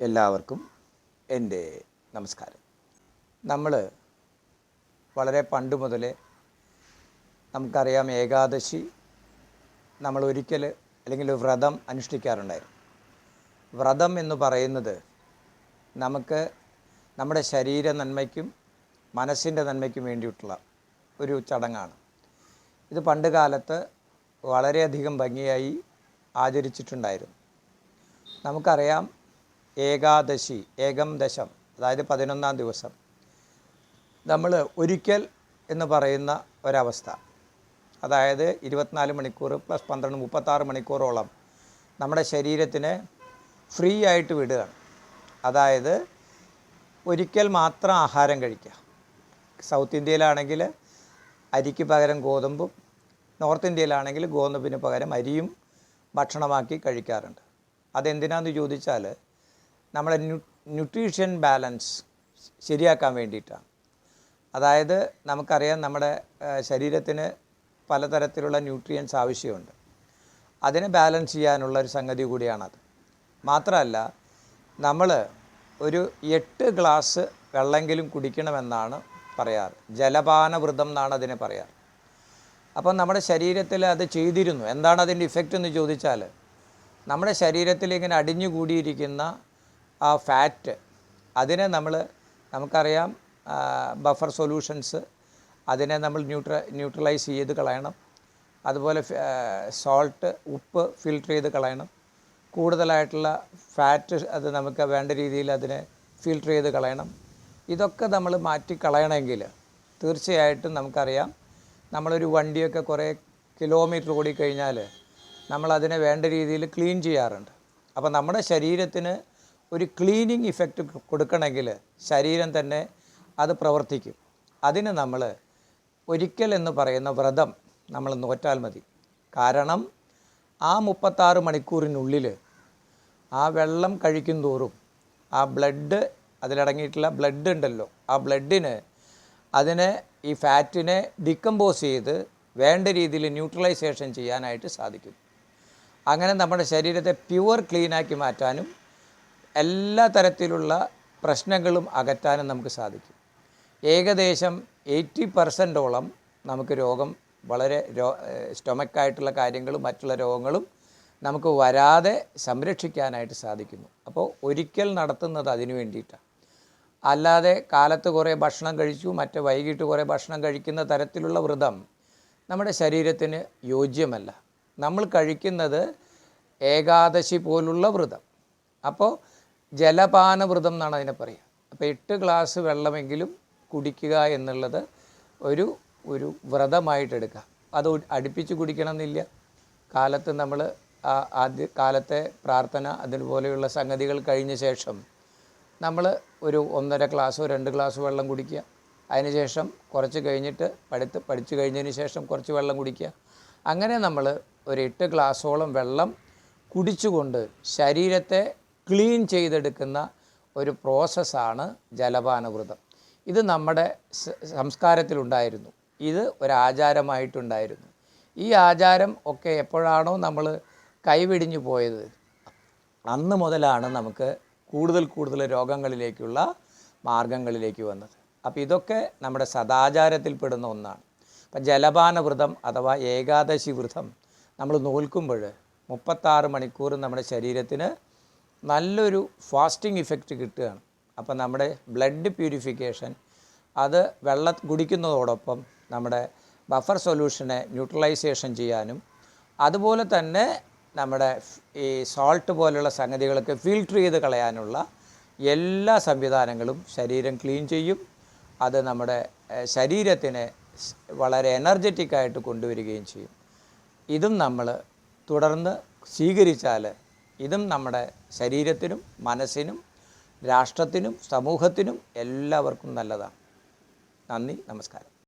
എല്ലാവർക്കും എന്റെ നമസ്കാരം. നമ്മൾ വളരെ പണ്ട് മുതലേ നമുക്കറിയാം ഏകാദശി നമ്മൾ ഒരിക്കൽ അല്ലെങ്കിൽ വ്രതം അനുഷ്ഠിക്കാറുണ്ടായിരുന്നു. വ്രതം എന്ന് പറയുന്നത് നമുക്ക് നമ്മുടെ ശരീര നന്മയ്ക്കും മനസ്സിന്റെ നന്മയ്ക്കും വേണ്ടിയിട്ടുള്ള ഒരു ചടങ്ങാണ്. ഇത് പണ്ട് കാലത്ത് വളരെയധികം ഭംഗിയായി ആചരിച്ചിട്ടുണ്ടായിരുന്നു. നമുക്കറിയാം ഏകാദശി ഏകം ദശം അതായത് പതിനൊന്നാം ദിവസം. നമ്മൾ ഒരിക്കൽ എന്ന് പറയുന്ന ഒരവസ്ഥ. അതായത് ഇരുപത്തിനാല് മണിക്കൂർ പ്ലസ് പന്ത്രണ്ട് മുപ്പത്താറ് മണിക്കൂറോളം നമ്മുടെ ശരീരത്തിനെ ഫ്രീ ആയിട്ട് വിടുക അതായത് ഒരിക്കൽ മാത്രം ആഹാരം കഴിക്കുക. സൗത്ത് ഇന്ത്യയിലാണെങ്കിൽ അരിക്ക് പകരം ഗോതമ്പും നോർത്ത് ഇന്ത്യയിലാണെങ്കിൽ ഗോതമ്പിന് പകരം അരിയും ഭക്ഷണമാക്കി കഴിക്കാറുണ്ട്. അതെന്തിനാന്ന് ചോദിച്ചാൽ നമ്മുടെ ന്യൂ ന്യൂട്രീഷൻ ബാലൻസ് ശരിയാക്കാൻ വേണ്ടിയിട്ടാണ്. അതായത് നമുക്കറിയാം നമ്മുടെ ശരീരത്തിന് പലതരത്തിലുള്ള ന്യൂട്രിയൻസ് ആവശ്യമുണ്ട്. അതിനെ ബാലൻസ് ചെയ്യാനുള്ള ഒരു സംഗതി കൂടിയാണത്. മാത്രമല്ല നമ്മൾ ഒരു എട്ട് ഗ്ലാസ് വെള്ളമെങ്കിലും കുടിക്കണമെന്നാണ് പറയാറ്. ജലപാനവൃതം എന്നാണ് അതിനെ പറയാറ്. അപ്പം നമ്മുടെ ശരീരത്തിൽ അത് ചെയ്തിരുന്നു. എന്താണ് അതിന്റെ ഇഫക്റ്റ് എന്ന് ചോദിച്ചാൽ നമ്മുടെ ശരീരത്തിൽ ഇങ്ങനെ അടിഞ്ഞുകൂടിയിരിക്കുന്ന ആ ഫാറ്റ് അതിനെ നമ്മൾ നമുക്കറിയാം ബഫർ സൊല്യൂഷൻസ് അതിനെ നമ്മൾ ന്യൂട്ര ന്യൂട്രലൈസ് ചെയ്ത് കളയണം. അതുപോലെ സോൾട്ട് ഉപ്പ് ഫിൽട്ടർ ചെയ്ത് കളയണം. കൂടുതലായിട്ടുള്ള ഫാറ്റ് അത് നമുക്ക് വേണ്ട രീതിയിൽ അതിനെ ഫിൽട്ടർ ചെയ്ത് കളയണം. ഇതൊക്കെ നമ്മൾ മാറ്റി കളയണമെങ്കിൽ തീർച്ചയായിട്ടും നമുക്കറിയാം നമ്മളൊരു വണ്ടിയൊക്കെ കുറേ കിലോമീറ്റർ ഓടിക്കഴിഞ്ഞാൽ നമ്മളതിനെ വേണ്ട രീതിയിൽ ക്ലീൻ ചെയ്യാറുണ്ട്. അപ്പോൾ നമ്മുടെ ശരീരത്തിന് ഒരു ക്ലീനിങ് ഇഫക്റ്റ് കൊടുക്കണമെങ്കിൽ ശരീരം തന്നെ അത് പ്രവർത്തിക്കും. അതിന് നമ്മൾ ഒരിക്കൽ എന്ന് പറയുന്ന വ്രതം നമ്മൾ നോറ്റാൽ മതി. കാരണം ആ മുപ്പത്താറ് മണിക്കൂറിനുള്ളിൽ ആ വെള്ളം കഴിക്കും തോറും ആ ബ്ലഡ് അതിലടങ്ങിയിട്ടുള്ള ബ്ലഡ് ഉണ്ടല്ലോ ആ ബ്ലഡിന് അതിനെ ഈ ഫാറ്റിനെ ഡിക്കമ്പോസ് ചെയ്ത് വേണ്ട രീതിയിൽ ന്യൂട്രലൈസേഷൻ ചെയ്യാനായിട്ട് സാധിക്കും. അങ്ങനെ നമ്മുടെ ശരീരത്തെ പ്യുവർ ക്ലീനാക്കി മാറ്റാനും എല്ലാ തരത്തിലുള്ള പ്രശ്നങ്ങളും അകറ്റാനും നമുക്ക് സാധിക്കും. ഏകദേശം എയ്റ്റി പെർസെന്റോളം നമുക്ക് രോഗം വളരെ രോ സ്റ്റൊമക്കായിട്ടുള്ള കാര്യങ്ങളും മറ്റുള്ള രോഗങ്ങളും നമുക്ക് വരാതെ സംരക്ഷിക്കാനായിട്ട് സാധിക്കുന്നു. അപ്പോൾ ഒരിക്കൽ നടത്തുന്നത് അതിനു വേണ്ടിയിട്ടാണ്. അല്ലാതെ കാലത്ത് കുറേ ഭക്ഷണം കഴിച്ചു മറ്റേ വൈകിട്ട് കുറേ ഭക്ഷണം കഴിക്കുന്ന തരത്തിലുള്ള വ്രതം നമ്മുടെ ശരീരത്തിന് യോജ്യമല്ല. നമ്മൾ കഴിക്കുന്നത് ഏകാദശി പോലുള്ള വ്രതം. അപ്പോൾ ജലപാന വ്രതം എന്നാണ് അതിനെ പറയുക. അപ്പോൾ എട്ട് ഗ്ലാസ് വെള്ളമെങ്കിലും കുടിക്കുക എന്നുള്ളത് ഒരു ഒരു വ്രതമായിട്ടെടുക്കുക അത് അടുപ്പിച്ച് കുടിക്കണം എന്നില്ല കാലത്ത് നമ്മൾ ആദ്യ കാലത്തെ പ്രാർത്ഥന അതുപോലെയുള്ള സംഗതികൾ കഴിഞ്ഞ ശേഷം നമ്മൾ ഒരു ഒന്നര ഗ്ലാസ്സോ രണ്ട് ഗ്ലാസ് വെള്ളം കുടിക്കുക. അതിനുശേഷം കുറച്ച് കഴിഞ്ഞിട്ട് പഠിത്ത് പഠിച്ചു കഴിഞ്ഞതിന് ശേഷം കുറച്ച് വെള്ളം കുടിക്കുക. അങ്ങനെ നമ്മൾ ഒരു എട്ട് ഗ്ലാസ്സോളം വെള്ളം കുടിച്ചുകൊണ്ട് ശരീരത്തെ ക്ലീൻ ചെയ്തെടുക്കുന്ന ഒരു പ്രോസസ്സാണ് ജലപാനവ്രതം. ഇത് നമ്മുടെ സംസ്കാരത്തിലുണ്ടായിരുന്നു. ഇത് ഒരാചാരമായിട്ടുണ്ടായിരുന്നു. ഈ ആചാരം ഒക്കെ എപ്പോഴാണോ നമ്മൾ കൈവിടിഞ്ഞു പോയത് അന്ന് മുതലാണ് നമുക്ക് കൂടുതൽ കൂടുതൽ രോഗങ്ങളിലേക്കുള്ള മാർഗങ്ങളിലേക്ക് വന്നത്. അപ്പോൾ ഇതൊക്കെ നമ്മുടെ സദാചാരത്തിൽ പെടുന്ന ഒന്നാണ്. അപ്പം ജലപാന വ്രതം അഥവാ ഏകാദശി വ്രതം നമ്മൾ നോൽക്കുമ്പോൾ മുപ്പത്താറ് മണിക്കൂർ നമ്മുടെ ശരീരത്തിന് നല്ലൊരു ഫാസ്റ്റിംഗ് ഇഫക്റ്റ് കിട്ടുകയാണ്. അപ്പം നമ്മുടെ ബ്ലഡ് പ്യൂരിഫിക്കേഷൻ അത് വെള്ളം കുടിക്കുന്നതോടൊപ്പം നമ്മുടെ ബഫർ സൊല്യൂഷനെ ന്യൂട്രലൈസേഷൻ ചെയ്യാനും അതുപോലെ തന്നെ നമ്മുടെ ഈ സോൾട്ട് പോലുള്ള സംഗതികളൊക്കെ ഫിൽട്ടർ ചെയ്ത് കളയാനുള്ള എല്ലാ സംവിധാനങ്ങളും ശരീരം ക്ലീൻ ചെയ്യും. അത് നമ്മുടെ ശരീരത്തിനെ വളരെ എനർജറ്റിക്കായിട്ട് കൊണ്ടുവരികയും ചെയ്യും. ഇതും നമ്മൾ തുടർന്ന് സ്വീകരിച്ചാൽ ഇതും നമ്മുടെ ശരീരത്തിനും മനസ്സിനും രാഷ്ട്രത്തിനും സമൂഹത്തിനും എല്ലാവർക്കും നല്ലതാണ്. നന്ദി നമസ്കാരം.